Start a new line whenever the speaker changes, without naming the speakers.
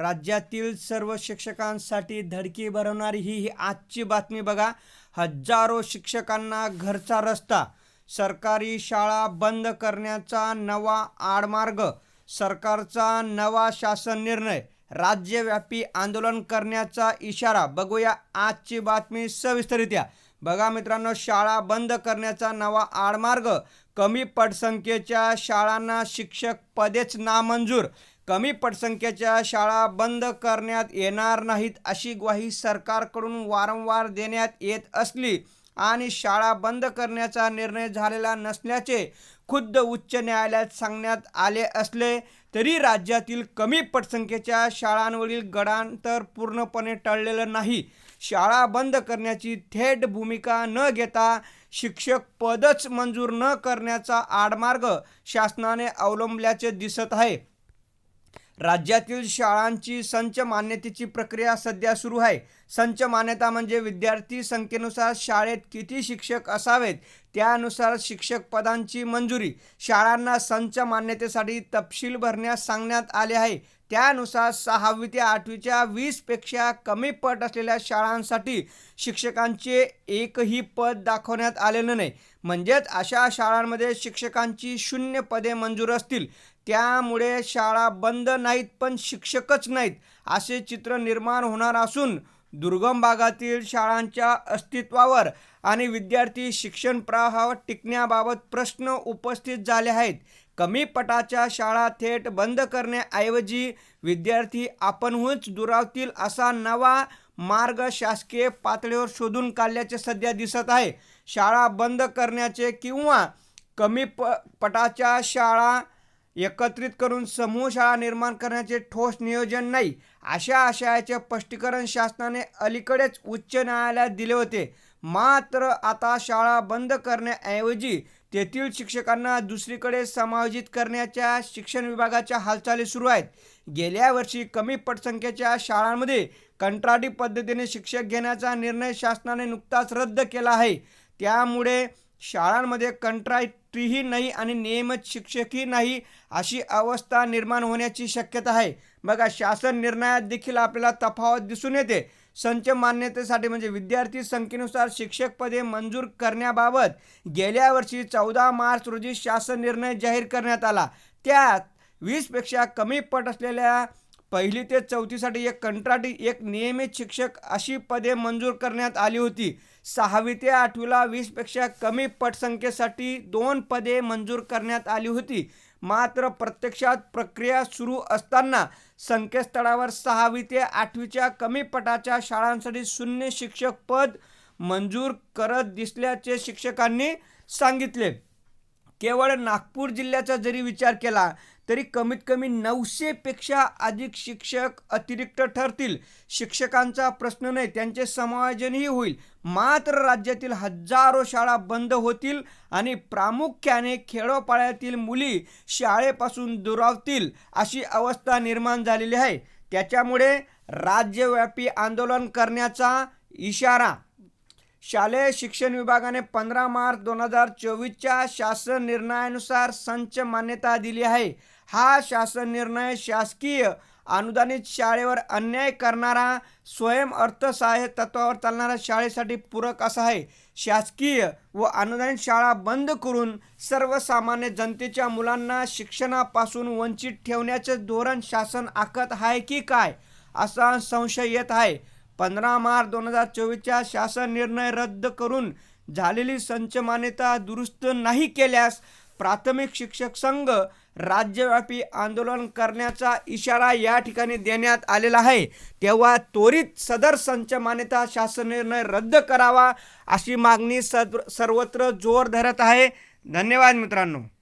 राज्यातील सर्व शिक्षकांसाठी धडकी भरवणारी ही ही आजची बातमी बघा. हजारो शिक्षकांना घरचा रस्ता सरकारी शाळा बंद करण्याचा नवा आडमार्ग सरकारचा नवा शासन निर्णय राज्यव्यापी आंदोलन करण्याचा इशारा. बघूया आजची बातमी सविस्तरित्या बघा मित्रांनो शाळा बंद करण्याचा नवा आडमार्ग. कमी पटसंख्येच्या शाळांना शिक्षक पदेच नामंजूर. कमी पटसंख्येच्या शाळा बंद करण्यात येणार नाहीत अशी ग्वाही सरकारकडून वारंवार देण्यात येत असली आणि शाळा बंद करण्याचा निर्णय झालेला नसल्याचे खुद्द उच्च न्यायालयात सांगण्यात आले असले तरी राज्यातील कमी पटसंख्येच्या शाळांवरील गडांतर पूर्णपणे टळलेलं नाही. शाळा बंद करण्याची थेट भूमिका न घेता शिक्षक पदच मंजूर न करण्याचा आडमार्ग शासनाने अवलंबल्याचे दिसत आहे. राज्यातील शाळांची संच मान्यतेची प्रक्रिया सध्या सुरू आहे. संच मान्यता म्हणजे विद्यार्थी संख्येनुसार शाळेत किती शिक्षक असावेत त्यानुसार शिक्षक पदांची मंजुरी. शाळांना संच मान्यतेसाठी तपशील भरण्यास सांगण्यात आले आहे. त्यानुसार सहावी ते आठवीच्या वीसपेक्षा कमी पट असलेल्या शाळांसाठी शिक्षकांचे एकही पद दाखवण्यात आलेलं नाही. म्हणजेच अशा शाळांमध्ये शिक्षकांची शून्य पदे मंजूर असतील. त्यामुळे शाळा बंद नाहीत पण शिक्षकच नाहीत असे चित्र निर्माण होणार असून दुर्गम भागातील शाळांच्या अस्तित्वावर आणि विद्यार्थी शिक्षण प्रवाहावर टिकण्याबाबत प्रश्न उपस्थित झाले आहेत. कमी पटाच्या शाळा थेट बंद करण्याऐवजी विद्यार्थी आपणहूनच दुरावतील असा नवा मार्ग शासकीय पातळीवर शोधून काढल्याचे सध्या दिसत आहे. शाळा बंद करण्याचे किंवा कमी प पटाच्या शाळा एकत्रित करून समूह शाळा निर्माण करण्याचे ठोस नियोजन नाही अशा आशयाचे स्पष्टीकरण शासनाने अलीकडेच उच्च न्यायालयात दिले होते. मात्र आता शाळा बंद करण्याऐवजी तेथील शिक्षकांना दुसरीकडे समायोजित करण्याच्या शिक्षण विभागाच्या हालचाली सुरू आहेत. गेल्या वर्षी कमी पटसंख्येच्या शाळांमध्ये कंत्राटी पद्धतीने शिक्षक घेण्याचा निर्णय शासनाने नुकताच रद्द केला आहे. त्यामुळे शाळांमध्ये कंत्राटीही नाही आणि नियमित शिक्षकही नाही अशी अवस्था निर्माण होण्याची शक्यता आहे. बघा शासन निर्णयात देखील आपल्याला तफावत दिसून येते. संच मान्यतेसाठी म्हणजे विद्यार्थी संख्येनुसार शिक्षक पदे मंजूर करण्याबाबत गेल्या वर्षी चौदा मार्च रोजी शासन निर्णय जाहीर करण्यात आला. त्यात वीसपेक्षा कमी पट असलेल्या पहिली ते चौथीसाठी एक कंत्राटी एक नियमित शिक्षक अशी पदे मंजूर करण्यात आली होती. सहावी ते आठवीला वीसपेक्षा कमी पटसंख्येसाठी दोन पदे मंजूर करण्यात आली होती. मात्र प्रत्यक्षात प्रक्रिया सुरू असताना संकेतस्थळावर सहावी ते आठवीच्या कमी पटाच्या शाळांसाठी शून्य शिक्षक पद मंजूर करत दिसल्याचे शिक्षकांनी सांगितले. केवळ नागपूर जिल्ह्याचा जरी विचार केला तरी कमीत कमी नऊशेपेक्षा अधिक शिक्षक अतिरिक्त ठरतील. शिक्षकांचा प्रश्न नाही त्यांचे समायोजनही होईल. मात्र राज्यातील हजारो शाळा बंद होतील आणि प्रामुख्याने खेडोपाड्यातील मुली शाळेपासून दुरावतील अशी अवस्था निर्माण झालेली आहे. त्याच्यामुळे राज्यव्यापी आंदोलन करण्याचा इशारा शालेय शिक्षण विभागाने पंधरा मार्च दोन हजार चोवीसच्या शासन निर्णयानुसार संच मान्यता दिली आहे. हा शासन निर्णय शासकीय अनुदानित शाळेवर अन्याय करणारा स्वयं अर्थसहाय्य तत्वावर चालणाऱ्या शाळेसाठी पूरक असा आहे. शासकीय व अनुदानित शाळा बंद करून सर्वसामान्य जनतेच्या मुलांना शिक्षणापासून वंचित ठेवण्याचे धोरण शासन आखत आहे की काय असा संशय येत आहे. पंधरा मार्च दोन हजार चोवीसच्या शासन निर्णय रद्द करून झालेली संच मान्यता दुरुस्त नाही केल्यास प्राथमिक शिक्षक संघ राज्यव्यापी आंदोलन करण्याचा इशारा या ठिकाणी देण्यात आलेला आहे. तेव्हा त्वरित सदर संच मान्यता शासन निर्णय रद्द करावा अशी मागणी सद सर्वत्र जोर धरत आहे. धन्यवाद मित्रांनो.